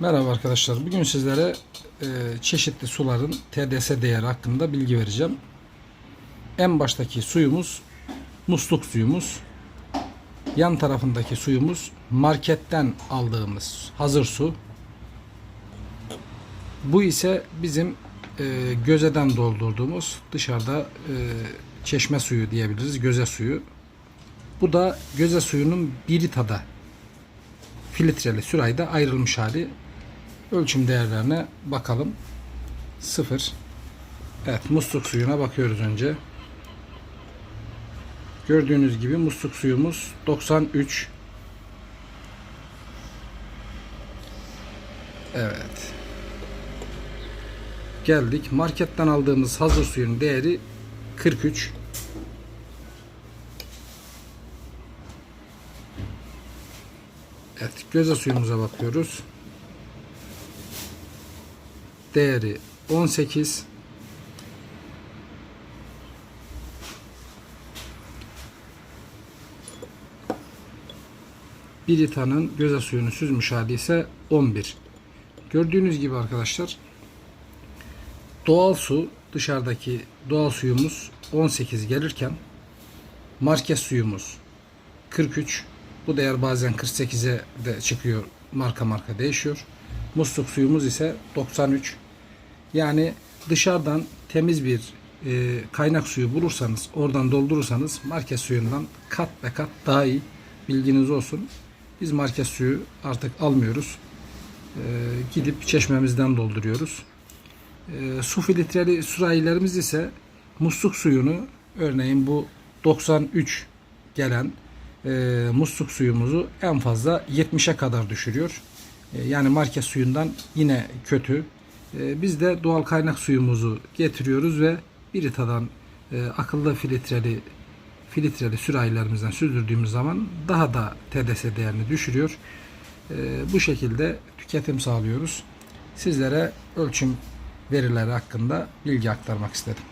Merhaba arkadaşlar. Bugün sizlere e, çeşitli suların TDS değeri hakkında bilgi vereceğim. En baştaki suyumuz musluk suyumuz. Yan tarafındaki suyumuz marketten aldığımız hazır su. Bu ise bizim e, gözeden doldurduğumuz dışarıda e, çeşme suyu diyebiliriz. Göze suyu. Bu da göze suyunun bir litada filtreli sürayda ayrılmış hali. Ölçüm değerlerine bakalım. 0. Evet musluk suyuna bakıyoruz önce. Gördüğünüz gibi musluk suyumuz 93. Evet. Geldik. Marketten aldığımız hazır suyun değeri 43. Evet, göze suyumuza bakıyoruz. Değeri 18. Bir litanın göze suyunu süzmüş hali ise 11. Gördüğünüz gibi arkadaşlar doğal su dışarıdaki doğal suyumuz 18 gelirken market suyumuz 43 bu değer bazen 48'e de çıkıyor. Marka marka değişiyor. Musluk suyumuz ise 93. Yani dışarıdan temiz bir e, kaynak suyu bulursanız, oradan doldurursanız market suyundan kat ve kat daha iyi. Bilginiz olsun. Biz market suyu artık almıyoruz. E, gidip çeşmemizden dolduruyoruz. E, su filtreli sürahilerimiz ise musluk suyunu örneğin bu 93 gelen e, musluk suyumuzu en fazla 70'e kadar düşürüyor. E, yani market suyundan yine kötü. E, biz de doğal kaynak suyumuzu getiriyoruz ve bir litadan e, akıllı filtreli filtreli sürahilerimizden süzdürdüğümüz zaman daha da TDS değerini düşürüyor. E, bu şekilde tüketim sağlıyoruz. Sizlere ölçüm verileri hakkında bilgi aktarmak istedim.